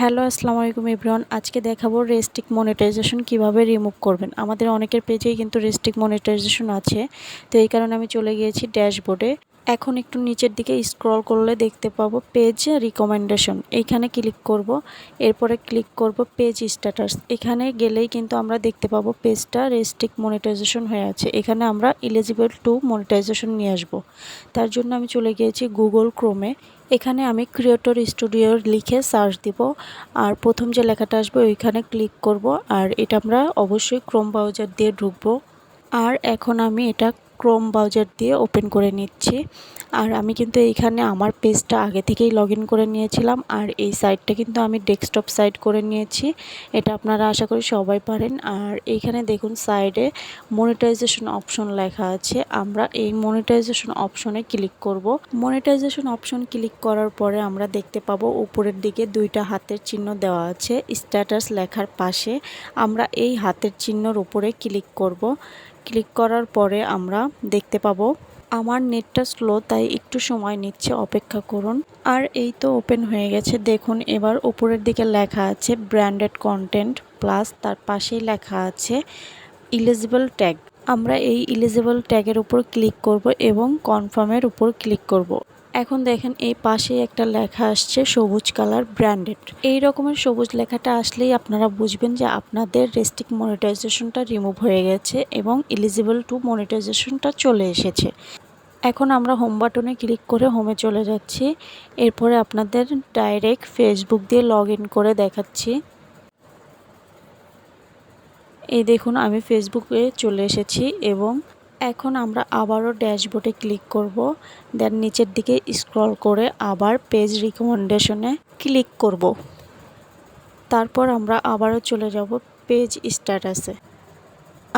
Hello, আসসালামু আলাইকুম ইব্রান আজকে দেখাবো রেস্টিক মনিটাইজেশন কীভাবে রিমুভ করবেন। আমাদের অনেকের পেজেই কিন্তু রেস্টিক মনিটাইজেশন আছে। তো এই কারণে আমি চলে গিয়েছি ড্যাশবোর্ডে। এখন একটু নিচের দিকে স্ক্রল করলে দেখতে পাবো পেজ রিকমেন্ডেশন এইখানে ক্লিক করব, এরপরে ক্লিক করব পেজ স্ট্যাটাস এখানে গেলেই কিন্তু আমরা দেখতে পাবো পেজটা রেস্ট্রিক্ট মনিটাইজেশন হয়ে আছে। এখানে আমরা ইলিজিবল টু মনিটাইজেশন নিয়ে আসব। তার জন্য আমি চলে গিয়েছি গুগল ক্রোমে এখানে আমি ক্রিয়েটর স্টুডিও লিখে সার্চ দিব। আর প্রথম যে লেখাটা আসবে ওইখানে ক্লিক করব। আর এটা আমরা অবশ্যই ক্রোম ব্রাউজার দিয়ে ঢুকবো। আর এখন আমি এটা ক্রোম ব্রাউজার দিয়ে ওপেন করে নিচ্ছি। আর আমি কিন্তু এইখানে আমার পেজটা আগে থেকেই লগ করে নিয়েছিলাম। আর এই সাইটটা কিন্তু আমি ডেস্কটপ সাইট করে নিয়েছি। এটা আপনারা আশা করি সবাই পারেন। আর এইখানে দেখুন সাইডে মনিটাইজেশন অপশন লেখা আছে। আমরা এই মনিটাইজেশন অপশনে ক্লিক করব। মনিটাইজেশন অপশন ক্লিক করার পরে আমরা দেখতে পাবো উপরের দিকে দুইটা হাতের চিহ্ন দেওয়া আছে। স্ট্যাটাস লেখার পাশে আমরা এই হাতের চিহ্নর উপরে ক্লিক করব। ক্লিক করার পরে আমরা দেখতে পাবো, আমার নেটটা স্লো, তাই একটু সময় নিচ্ছে, অপেক্ষা করুন আর এই তো ওপেন হয়ে গেছে, দেখুন এবার উপরের দিকে লেখা আছে, ব্র্যান্ডেড কন্টেন্ট প্লাস তার পাশেই লেখা আছে, ইলিজিবল ট্যাগ আমরা এই ইলিজিবল ট্যাগের উপর ক্লিক করব এবং কনফার্মের উপর ক্লিক করব। এখন দেখেন এই পাশে একটা লেখা আসছে, সবুজ কালার ব্র্যান্ডেড। এই রকমের সবুজ লেখাটা আসলেই আপনারা বুঝবেন যে আপনাদের রেস্টিক মনিটাইজেশনটা রিমুভ হয়ে গেছে এবং এলিজিবল টু মনিটাইজেশনটা চলে এসেছে। এখন আমরা হোম বাটনে ক্লিক করে হোমে চলে যাচ্ছি। এরপরে আপনাদের ডাইরেক্ট ফেসবুক দিয়ে লগ করে দেখাচ্ছি। এই দেখুন, আমি ফেসবুকে চলে এসেছি এবং এখন আমরা আবারও ড্যাশবোর্ডে ক্লিক করব। দেন নিচের দিকে স্ক্রল করে আবার পেজ রিকমেন্ডেশনে ক্লিক করব। তারপর আমরা আবারও চলে যাব পেজ স্ট্যাটাসে।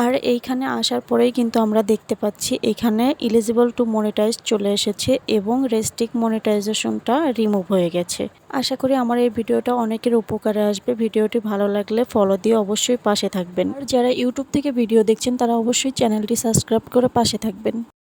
আর এইখানে আসার পরেই কিন্তু আমরা দেখতে পাচ্ছি এখানে ইলিজিবল টু মনিটাইজ চলে এসেছে এবং রেস্টিক মনিটাইজেশনটা রিমুভ হয়ে গেছে। আশা করি আমার এই ভিডিওটা অনেকের উপকারে আসবে। ভিডিওটি ভালো লাগলে ফলো দিয়ে অবশ্যই পাশে থাকবেন। আর যারা ইউটিউব থেকে ভিডিও দেখছেন, তারা অবশ্যই চ্যানেলটি সাবস্ক্রাইব করে পাশে থাকবেন।